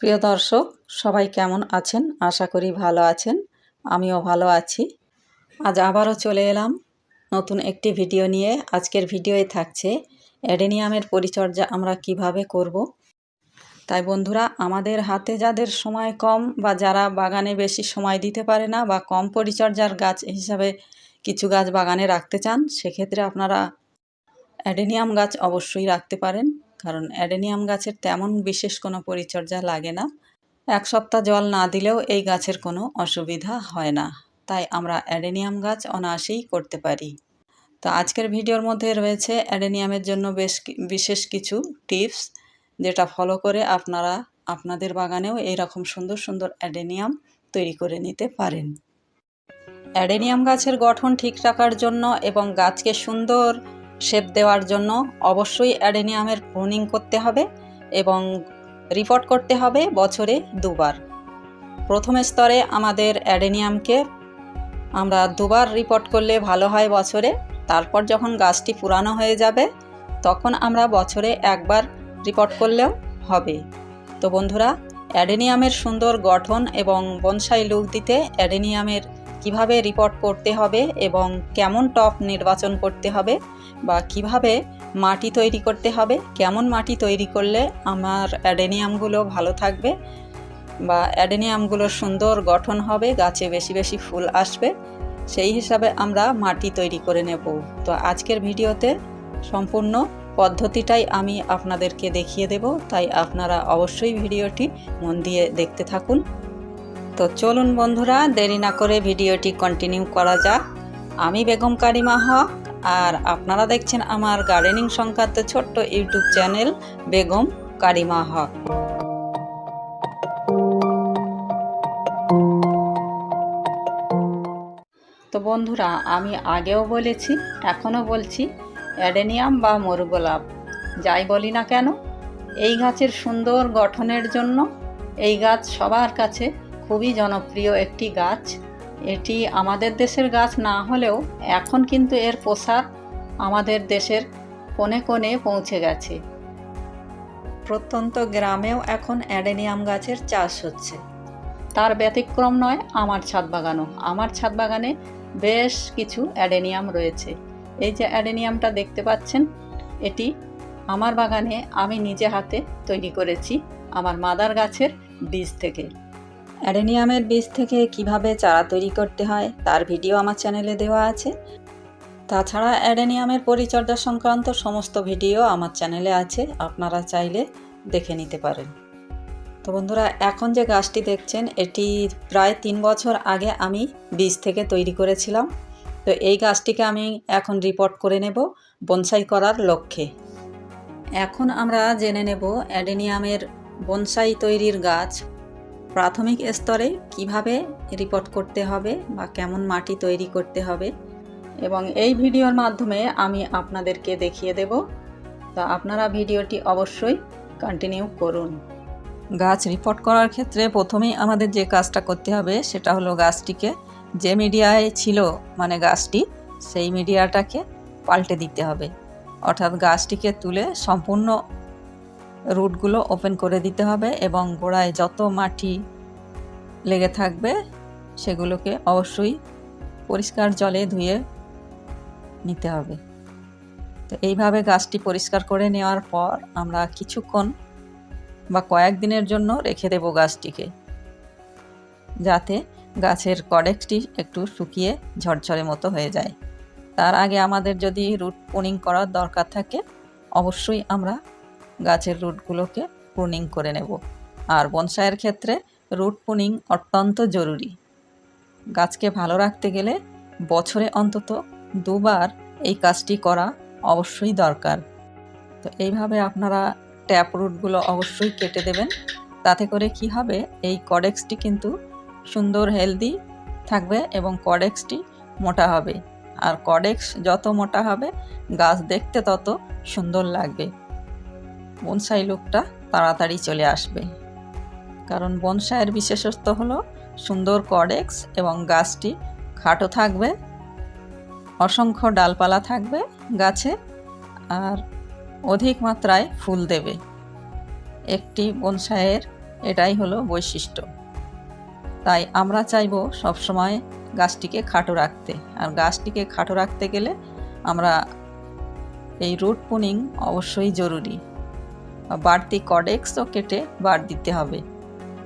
প্রিয় দর্শক, সবাই কেমন আছেন? আশা করি ভালো আছেন। আমিও ভালো আছি। আজ আবারও চলে এলাম নতুন একটি ভিডিও নিয়ে। আজকের ভিডিওয়ে থাকছে অ্যাডেনিয়ামের পরিচর্যা আমরা কীভাবে করব। তাই বন্ধুরা, আমাদের হাতে যাদের সময় কম বা যারা বাগানে বেশি সময় দিতে পারে না বা কম পরিচর্যার গাছ হিসাবে কিছু গাছ বাগানে রাখতে চান, সেক্ষেত্রে আপনারা অ্যাডেনিয়াম গাছ অবশ্যই রাখতে পারেন। কারণ অ্যাডেনিয়াম গাছের তেমন বিশেষ কোনো পরিচর্যা লাগে না। এক সপ্তাহ জল না দিলেও এই গাছের কোনো অসুবিধা হয় না। তাই আমরা অ্যাডেনিয়াম গাছ অনায়াসেই করতে পারি। তো আজকের ভিডিওর মধ্যে রয়েছে অ্যাডেনিয়ামের জন্য বেশ বিশেষ কিছু টিপস, যেটা ফলো করে আপনারা আপনাদের বাগানেও এইরকম সুন্দর সুন্দর অ্যাডেনিয়াম তৈরি করে নিতে পারেন। অ্যাডেনিয়াম গাছের গঠন ঠিক রাখার জন্য এবং গাছকে সুন্দর শেপ দেওয়ার জন্য অবশ্যই অ্যাডেনিয়ামের প্রুনিং করতে হবে এবং রিপোর্ট করতে হবে বছরে দুবার। প্রথম স্তরে আমাদের অ্যাডেনিয়ামকে আমরা দুবার রিপোর্ট করলে ভালো হয় বছরে, তারপর যখন গাছটি পুরানো হয়ে যাবে, তখন আমরা বছরে একবার রিপোর্ট করলেও হবে। তো বন্ধুরা, অ্যাডেনিয়ামের সুন্দর গঠন এবং বনসাই লুক দিতে অ্যাডেনিয়ামের কীভাবে রিপোর্ট করতে হবে এবং কেমন টপ নির্বাচন করতে হবে বা কীভাবে মাটি তৈরি করতে হবে, কেমন মাটি তৈরি করলে আমার অ্যাডেনিয়ামগুলো ভালো থাকবে বা অ্যাডেনিয়ামগুলো সুন্দর গঠন হবে, গাছে বেশি বেশি ফুল আসবে, সেই হিসাবে আমরা মাটি তৈরি করে নেব। তো আজকের ভিডিওতে সম্পূর্ণ পদ্ধতিটাই আমি আপনাদেরকে দেখিয়ে দেব, তাই আপনারা অবশ্যই ভিডিওটি মন দিয়ে দেখতে থাকুন। তো চলুন বন্ধুরা, দেরি না করে ভিডিওটি কন্টিনিউ করা যাক। আমি বেগম কারিমা হক আর আপনারা দেখছেন আমার গার্ডেনিং সংক্রান্ত ছোট্ট ইউটিউব চ্যানেল বেগম কারিমা হক তো বন্ধুরা, আমি আগেও বলেছি, এখনও বলছি, অ্যাডেনিয়াম বা মরুগোলাপ, যাই বলি না কেন, এই গাছের সুন্দর গঠনের জন্য, এই গাছ সবার কাছে খুবই জনপ্রিয় একটি গাছ। এটি আমাদের দেশের গাছ না হলেও এখন কিন্তু এর প্রসার আমাদের দেশের কোণে কোণে পৌঁছে গেছে। প্রত্যন্ত গ্রামেও এখন অ্যাডেনিয়াম গাছের চাষ হচ্ছে। তার ব্যতিক্রম নয় আমার ছাদ বাগানও। আমার ছাদ বাগানে বেশ কিছু অ্যাডেনিয়াম রয়েছে। এই যে অ্যাডেনিয়ামটা দেখতে পাচ্ছেন, এটি আমার বাগানে আমি নিজে হাতে তৈরি করেছি আমার মাদার গাছের বীজ থেকে। অ্যাডেনিয়ামের বীজ থেকে কীভাবে চারা তৈরি করতে হয়, তার ভিডিও আমার চ্যানেলে দেওয়া আছে। তাছাড়া অ্যাডেনিয়ামের পরিচর্যা সংক্রান্ত সমস্ত ভিডিও আমার চ্যানেলে আছে, আপনারা চাইলে দেখে নিতে পারেন। তো বন্ধুরা, এখন যে গাছটি দেখছেন, এটি প্রায় তিন বছর আগে আমি বীজ থেকে তৈরি করেছিলাম। তো এই গাছটিকে আমি এখন রিপোর্ট করে নেব বনসাই করার লক্ষ্যে। এখন আমরা জেনে নেব অ্যাডেনিয়ামের বনসাই তৈরির গাছ প্রাথমিক স্তরে কীভাবে রিপোর্ট করতে হবে বা কেমন মাটি তৈরি করতে হবে এবং এই ভিডিওর মাধ্যমে আমি আপনাদেরকে দেখিয়ে দেব। তা আপনারা ভিডিওটি অবশ্যই কন্টিনিউ করুন। গাছ রিপোর্ট করার ক্ষেত্রে প্রথমেই আমাদের যে কাজটা করতে হবে সেটা হলো গাছটিকে যে মিডিয়ায় ছিল মানে গাছটি, সেই মিডিয়াটাকে পাল্টে দিতে হবে। অর্থাৎ গাছটিকে তুলে সম্পূর্ণ রুটগুলো ওপেন করে দিতে হবে এবং গোড়ায় যত মাটি লেগে থাকবে সেগুলোকে অবশ্যই পরিষ্কার জলে ধুয়ে নিতে হবে। তো এইভাবে গাছটি পরিষ্কার করে নেওয়ার পর আমরা কিছুক্ষণ বা কয়েকদিনের জন্য রেখে দেব গাছটিকে, যাতে গাছের কডেক্সটি একটু শুকিয়ে ঝরঝরে মতো হয়ে যায়। তার আগে আমাদের যদি রুট পুনিং করার দরকার থাকে, অবশ্যই আমরা গাছের রুটগুলোকে প্রুনিং করে নেব। আর বনসাইয়ের ক্ষেত্রে রুট পুনিং অত্যন্ত জরুরি। গাছকে ভালো রাখতে গেলে বছরে অন্তত দুবার এই কাজটি করা অবশ্যই দরকার। তো এইভাবে আপনারা ট্যাপ রুটগুলো অবশ্যই কেটে দেবেন। তাতে করে কি হবে, এই কডেক্সটি কিন্তু সুন্দর হেলদি থাকবে এবং কডেক্সটি মোটা হবে। আর কডেক্স যত মোটা হবে, গাছ দেখতে তত সুন্দর লাগবে। বনসাই লোকটা তাড়াতাড়ি চলে আসবে। কারণ বনসাইয়ের বিশেষত্ব হলো সুন্দর কডেক্স এবং গাছটি খাটো থাকবে, অসংখ্য ডালপালা থাকবে গাছে আর অধিক মাত্রায় ফুল দেবে। একটি বনসাইয়ের এটাই হলো বৈশিষ্ট্য। তাই আমরা চাইব সবসময় গাছটিকে খাটো রাখতে। আর গাছটিকে খাটো রাখতে গেলে আমরা এই রুট পুনিং অবশ্যই জরুরি। বাড়তি কডেক্সও কেটে বার দিতে হবে।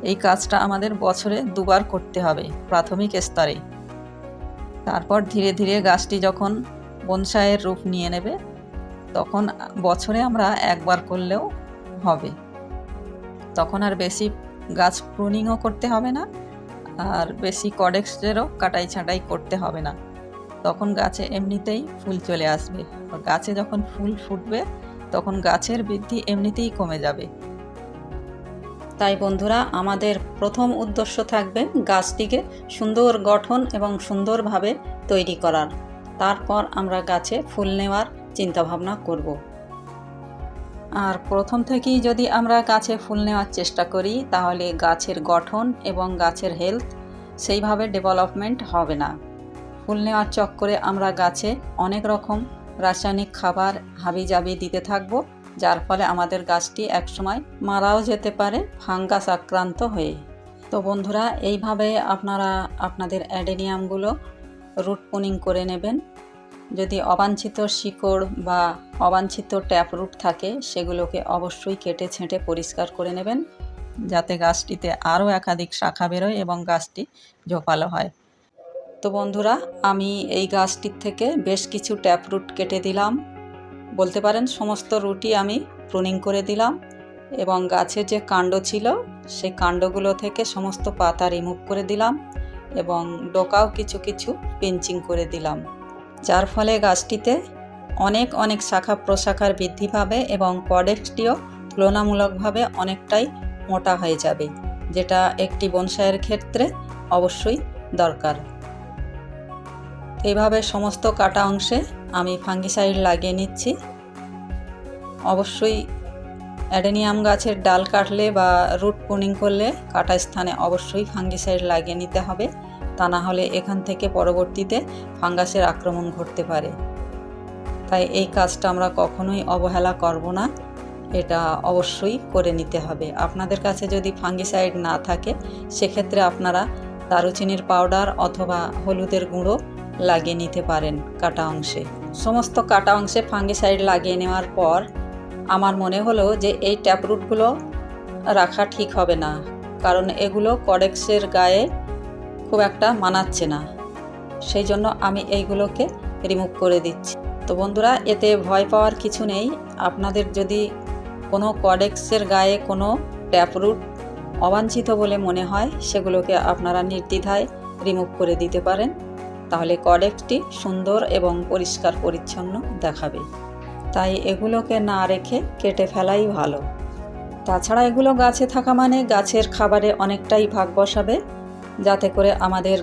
এই কাজটা আমাদের বছরে দুবার করতে হবে, প্রাথমিক স্তরে। তারপর ধীরে ধীরে গাছটি যখন বনসাইয়ের রূপ নিয়ে নেবে, তখন বছরে আমরা একবার করলেও হবে। তখন আর বেশি গাছ প্রুনিংও করতে হবে না, আর বেশি কডেক্সেরও কাটাই ছাঁটাই করতে হবে না। তখন গাছে এমনিতেই ফুল চলে আসবে। গাছে যখন ফুল ফুটবে তখন গাছের বৃদ্ধি এমনিতেই কমে যাবে। তাই বন্ধুরা, আমাদের প্রথম উদ্দেশ্য থাকবে গাছটিকে সুন্দর গঠন এবং সুন্দরভাবে তৈরি করার। তারপর আমরা গাছে ফুল নেওয়ার চিন্তাভাবনা করব। আর প্রথম থেকেই যদি আমরা গাছে ফুল নেওয়ার চেষ্টা করি, তাহলে গাছের গঠন এবং গাছের হেলথ সেইভাবে ডেভেলপমেন্ট হবে না। ফুল নেওয়ার চক্করে আমরা গাছে অনেক রকম রাসায়নিক খাবার হাবিজাবি দিতে থাকব, যার ফলে আমাদের গাছটি একসময় মারাও যেতে পারে ফাঙ্গাস আক্রান্ত হয়ে। তো বন্ধুরা, এইভাবে আপনারা আপনাদের অ্যাডেনিয়ামগুলো রুট পুনিং করে নেবেন। যদি অবাঞ্ছিত শিকড় বা অবাঞ্ছিত ট্যাপ রুট থাকে, সেগুলোকে অবশ্যই কেটে ছেঁটে পরিষ্কার করে নেবেন, যাতে গাছটিতে আরও একাধিক শাখা বেরোয় এবং গাছটি জোপালো হয়। তো বন্ধুরা, আমি এই গাছটির থেকে বেশ কিছু ট্যাপ রুট কেটে দিলাম। বলতে পারেন সমস্ত রুটি আমি প্রুনিং করে দিলাম এবং গাছের যে কাণ্ড ছিল, সেই কাণ্ডগুলো থেকে সমস্ত পাতা রিমুভ করে দিলাম এবং ডোকাও কিছু কিছু পিঞ্চিং করে দিলাম। যার ফলে গাছটিতে অনেক অনেক শাখা প্রশাখার বৃদ্ধি পাবে এবং কডেক্সটিও তুলনামূলকভাবে অনেকটাই মোটা হয়ে যাবে, যেটা একটি বনসাইয়ের ক্ষেত্রে অবশ্যই দরকার। এইভাবে সমস্ত কাটা অংশে আমি ফাঙ্গিসাইড লাগিয়ে নিচ্ছি। অবশ্যই অ্যাডেনিয়াম গাছের ডাল কাটলে বা রুট পুনিং করলে কাটা স্থানে অবশ্যই ফাঙ্গিসাইড লাগিয়ে নিতে হবে। তা না হলে এখান থেকে পরবর্তীতে ফাঙ্গাসের আক্রমণ ঘটতে পারে। তাই এই কাজটা আমরা কখনোই অবহেলা করব না। এটা অবশ্যই করে নিতে হবে। আপনাদের কাছে যদি ফাঙ্গিসাইড না থাকে, সেক্ষেত্রে আপনারা দারুচিনির পাউডার অথবা হলুদের গুঁড়ো লাগিয়ে নিতে পারেন কাটা অংশে। সমস্ত কাটা অংশে ফাঙ্গিসাইড লাগিয়ে নেওয়ার পর আমার মনে হলো যে এই ট্যাপরুটগুলো রাখা ঠিক হবে না, কারণ এগুলো কডেক্সের গায়ে খুব একটা মানাচ্ছে না। সেই জন্য আমি এইগুলোকে রিমুভ করে দিচ্ছি। তো বন্ধুরা, এতে ভয় পাওয়ার কিছু নেই। আপনাদের যদি কোনো কডেক্সের গায়ে কোনো ট্যাপরুট অবাঞ্ছিত বলে মনে হয়, সেগুলোকে আপনারা নির্দ্বিধায় রিমুভ করে দিতে পারেন। তাহলে কডেক্সটি সুন্দর এবং পরিষ্কার পরিচ্ছন্ন দেখাবে। তাই এগুলোকে না রেখে কেটে ফেলাই ভালো। তাছাড়া এগুলো গাছে থাকা মানে গাছের খাবারে অনেকটাই ভাগ বসাবে, যাতে করে আমাদের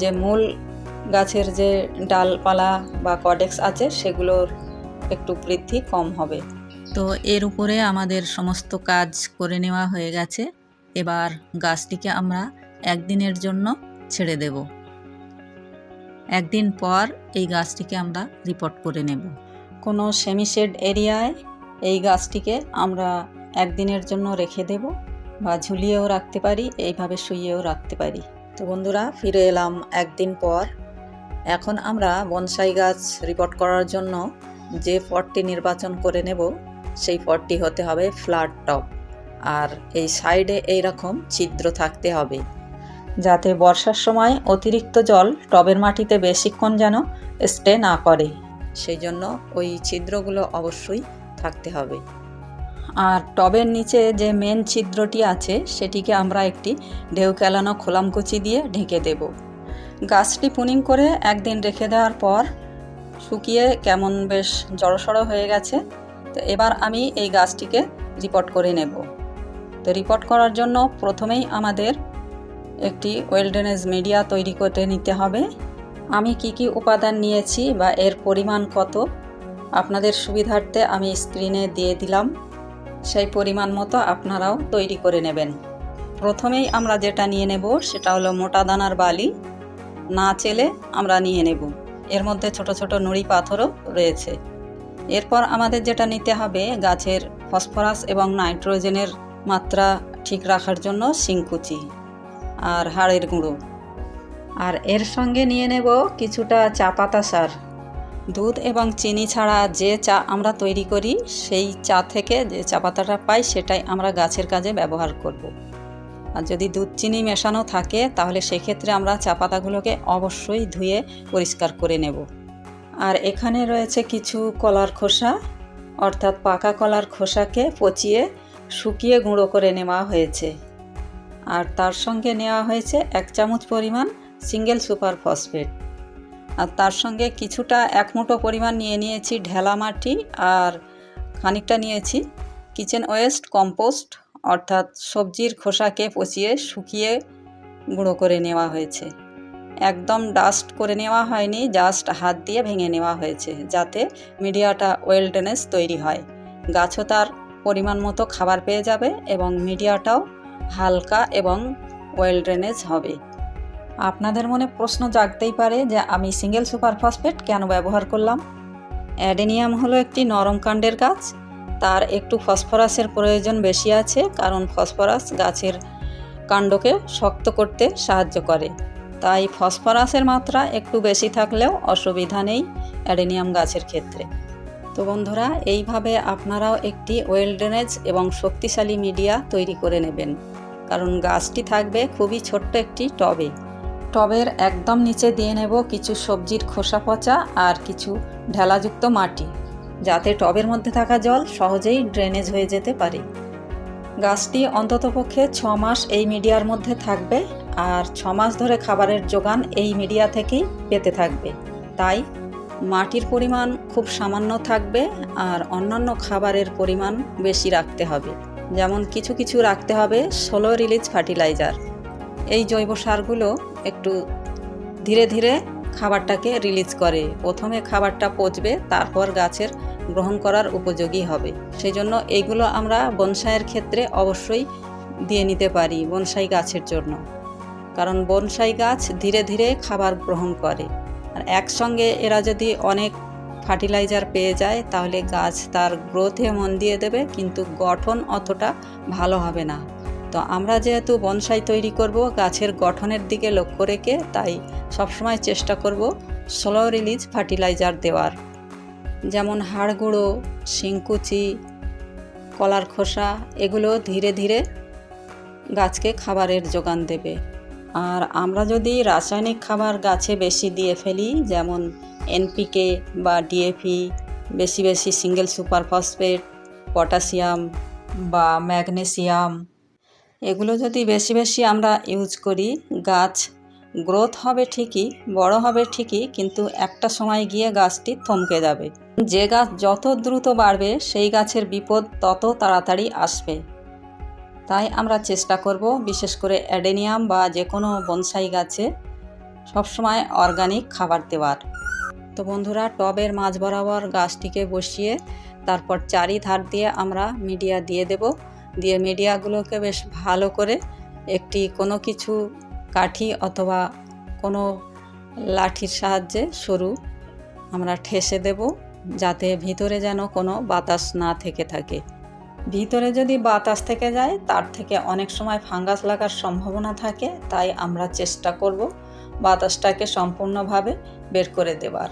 যে মূল গাছের যে ডালপালা বা কডেক্স আছে সেগুলোর একটু বৃদ্ধি কম হবে। তো এর উপরে আমাদের সমস্ত কাজ করে নেওয়া হয়ে গেছে। এবার গাছটিকে আমরা একদিনের জন্য ছেড়ে দেব। একদিন পর এই গাছটিকে আমরা রিপোর্ট করে নেব। কোনো সেমিশেড এরিয়ায় এই গাছটিকে আমরা একদিনের জন্য রেখে দেব বা ঝুলিয়েও রাখতে পারি, এইভাবে শুইয়েও রাখতে পারি। তো বন্ধুরা, ফিরে এলাম একদিন পর। এখন আমরা বনসাই গাছ রিপোর্ট করার জন্য যে পটটি নির্বাচন করে নেব, সেই পটটি হতে হবে ফ্ল্যাট টপ আর এই সাইডে এইরকম ছিদ্র থাকতে হবে। যাতে বর্ষার সময় অতিরিক্ত জল টবের মাটিতে বেশিক্ষণ যেন স্টে না করে। সেই জন্য ওই ছিদ্রগুলো অবশ্যই থাকতে হবে। আর টবের নিচে যে মেন ছিদ্রটি আছে, সেটিকে আমরা একটি ঢেউ কেলানো খোলামকুচি দিয়ে ঢেকে দেব। গাছটি পুনিং করে একদিন রেখে দেওয়ার পর শুকিয়ে কেমন বেশ জড়সড়ো হয়ে গেছে, তো এবার আমি এই গাছটিকে রিপোর্ট করে নেব। তো রিপোর্ট করার জন্য প্রথমেই আমাদের একটি ওয়েলডেনেজ মিডিয়া তৈরি করে নিতে হবে। আমি কি কি উপাদান নিয়েছি বা এর পরিমাণ কত? আপনাদের সুবিধার্থে আমি স্ক্রিনে দিয়ে দিলাম। সেই পরিমাণ মতো আপনারাও তৈরি করে নেবেন। প্রথমেই আমরা যেটা নিয়ে নেব সেটা হলো মোটা দানার বালি। না চেলে আমরা নিয়ে নেব। এর মধ্যে ছোট ছোট নুড়ি পাথরও রয়েছে। এরপর আমাদের যেটা নিতে হবে গাছের ফসফরাস এবং নাইট্রোজেনের মাত্রা ঠিক রাখার জন্য শিংকুচি। আর হাড়ের গুঁড়ো। আর এর সঙ্গে নিয়ে নেব কিছুটা চা পাতা সার। দুধ এবং চিনি ছাড়া যে চা আমরা তৈরি করি, সেই চা থেকে যে চা পাতাটা পাই, সেটাই আমরা গাছের কাজে ব্যবহার করব। আর যদি দুধ চিনি মেশানো থাকে, তাহলে সেক্ষেত্রে আমরা চা পাতাগুলোকে অবশ্যই ধুয়ে পরিষ্কার করে নেব। আর এখানে রয়েছে কিছু কলার খোসা, অর্থাৎ পাকা কলার খোসাকে পচিয়ে শুকিয়ে গুঁড়ো করে নেওয়া হয়েছে। আর তার সঙ্গে নেওয়া হয়েছে এক চামচ পরিমাণ সিঙ্গেল সুপার ফসফেট। আর তার সঙ্গে কিছুটা এক মুঠো পরিমাণ নিয়ে নিয়েছি ঢেলা মাটি আর খানিকটা নিয়েছি কিচেন ওয়েস্ট কম্পোস্ট, অর্থাৎ সবজির খোসাকে পচিয়ে শুকিয়ে গুঁড়ো করে নেওয়া হয়েছে। একদম ডাস্ট করে নেওয়া হয়নি, জাস্ট হাত দিয়ে ভেঙে নেওয়া হয়েছে যাতে মিডিয়াটা ওয়েলডনেস তৈরি হয়। গাছও তার পরিমাণ মতো খাবার পেয়ে যাবে এবং মিডিয়াটাও হালকা এবং ওয়েল ড্রেনেজ হবে। আপনাদের মনে প্রশ্ন জাগতেই পারে যে আমি সিঙ্গেল সুপার ফসফেট কেন ব্যবহার করলাম? অ্যাডেনিয়াম হলো একটি নরম কাণ্ডের গাছ। তার একটু ফসফরাসের প্রয়োজন বেশি আছে কারণ ফসফরাস গাছের কাণ্ডকে শক্ত করতে সাহায্য করে। তাই ফসফরাসের মাত্রা একটু বেশি থাকলেও অসুবিধা নেই অ্যাডেনিয়াম গাছের ক্ষেত্রে। তো বন্ধুরা, এইভাবে আপনারাও একটি ওয়েল ড্রেনেজ এবং শক্তিশালী মিডিয়া তৈরি করে নেবেন। কারণ গাছটি থাকবে খুবই ছোট্ট একটি টবে। টবের একদম নিচে দিয়ে নেব কিছু সবজির খোসা পচা আর কিছু ঢেলাযুক্ত মাটি। যাতে টবের মধ্যে থাকা জল সহজেই ড্রেনেজ হয়ে যেতে পারে। গাছটি অন্ততপক্ষে ছ মাস এই মিডিয়ার মধ্যে থাকবে আর ছ মাস ধরে খাবারের যোগান এই মিডিয়া থেকেই পেতে থাকবে। তাই মাটির পরিমাণ খুব সামান্য থাকবে আর অন্যান্য খাবারের পরিমাণ বেশি রাখতে হবে। যেমন কিছু কিছু রাখতে হবে সোলো রিলিজ ফার্টিলাইজার এই জৈব সারগুলো একটু ধীরে ধীরে খাবারটাকে রিলিজ করে। প্রথমে খাবারটা পচবে, তারপর গাছের গ্রহণ করার উপযোগী হবে। সেই জন্য এইগুলো আমরা বনসাইয়ের ক্ষেত্রে অবশ্যই দিয়ে নিতে পারি বনসাই গাছের জন্য। কারণ বনসাই গাছ ধীরে ধীরে খাবার গ্রহণ করে। আর একসঙ্গে এরা যদি অনেক ফার্টিলাইজার পেয়ে যায়, তাহলে গাছ তার গ্রোথে মন দিয়ে দেবে, কিন্তু গঠন অতটা ভালো হবে না। তো আমরা যেহেতু বনসাই তৈরি করব, গাছের গঠনের দিকে লক্ষ্য রেখে তাই সবসময় চেষ্টা করব স্লো রিলিজ ফার্টিলাইজার দেওয়ার। যেমন হাড় গুঁড়ো শিংকুচি, কলার খোসা, এগুলো ধীরে ধীরে গাছকে খাবারের যোগান দেবে। আর আমরা যদি রাসায়নিক খাবার গাছে বেশি দিয়ে ফেলি, যেমন এনপিকে বা ডিএপি বেশি বেশি সিঙ্গেল সুপার ফসফেট পটাশিয়াম বা ম্যাগনেসিয়াম এগুলো যদি বেশি বেশি আমরা ইউজ করি, গাছ গ্রোথ হবে ঠিকই, বড় হবে ঠিকই, কিন্তু একটা সময় গিয়ে গাছটি থমকে যাবে। যে গাছ যত দ্রুত বাড়বে, সেই গাছের বিপদ তত তাড়াতাড়ি আসবে। তাই আমরা চেষ্টা করব বিশেষ করে অ্যাডেনিয়াম বা যে কোনো বনসাই গাছে সবসময় অর্গানিক খাবার দেওয়ার। তো বন্ধুরা, টবের মাঝ বরাবর গাছটিকে বসিয়ে তারপর চারি ধার দিয়ে আমরা মিডিয়া দিয়ে দেব। দিয়ে মিডিয়াগুলোকে বেশ ভালো করে একটি কোনো কিছু কাঠি অথবা কোনো লাঠির সাহায্যে সরু আমরা ঠেসে দেব, যাতে ভিতরে যেন কোনো বাতাস না থেকে থাকে। ভিতরে যদি বাতাস থেকে যায়, তার থেকে অনেক সময় ফাঙ্গাস লাগার সম্ভাবনা থাকে, তাই আমরা চেষ্টা করব বাতাসটাকে সম্পূর্ণভাবে বের করে দেবার।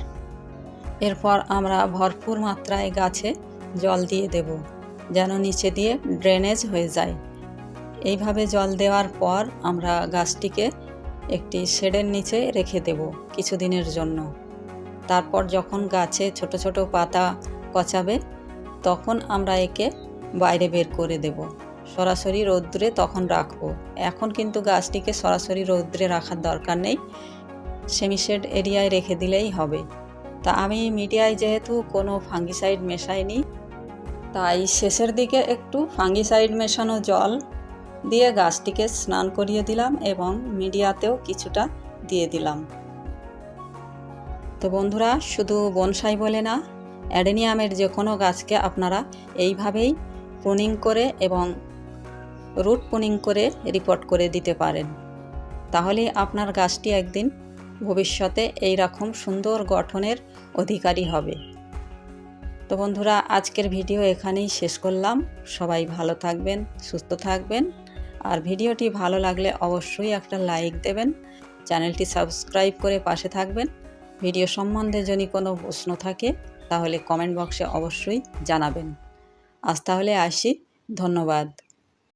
এরপর আমরা ভরপুর মাত্রায় গাছে জল দিয়ে দেব, যেন নিচে দিয়ে ড্রেনেজ হয়ে যায়। এইভাবে জল দেওয়ার পর আমরা গাছটিকে একটি শেডের নিচে রেখে দেব কিছুদিনের জন্য। তারপর যখন গাছে ছোট ছোট পাতা কচাবে, তখন আমরা একে বাইরে বের করে দেব। সরাসরি রৌদ্রে তখন রাখব। এখন কিন্তু গাছটিকে সরাসরি রৌদ্রে রাখার দরকার নেই। সেমিশেড এরিয়ায় রেখে দিলেই হবে। তা আমি মিডিয়ায় যেহেতু কোনো ফাঙ্গিসাইড মেশাইনি, তাই শেষের দিকে একটু ফাঙ্গিসাইড মেশানো জল দিয়ে গাছটিকে স্নান করিয়ে দিলাম এবং মিডিয়াতেও কিছুটা দিয়ে দিলাম। তো বন্ধুরা, শুধু বনসাই বলে না, অ্যাডেনিয়ামের যে কোনো গাছকে আপনারা এইভাবেই প্রুনিং করে এবং রুট প্রুনিং করে রিপোর্ট করে দিতে পারেন। তাহলে আপনার গাছটি একদিন ভবিষ্যতে এই রকম সুন্দর গঠনের অধিকারী হবে। তো বন্ধুরা, আজকের ভিডিও এখানেই শেষ করলাম। সবাই ভালো থাকবেন, সুস্থ থাকবেন। আর ভিডিওটি ভালো লাগলে অবশ্যই একটা লাইক দেবেন। চ্যানেলটি সাবস্ক্রাইব করে পাশে থাকবেন। ভিডিও সম্বন্ধে যদি কোনো প্রশ্ন থাকে, তাহলে কমেন্ট বক্সে অবশ্যই জানাবেন। আজ তাহলে আসি ধন্যবাদ।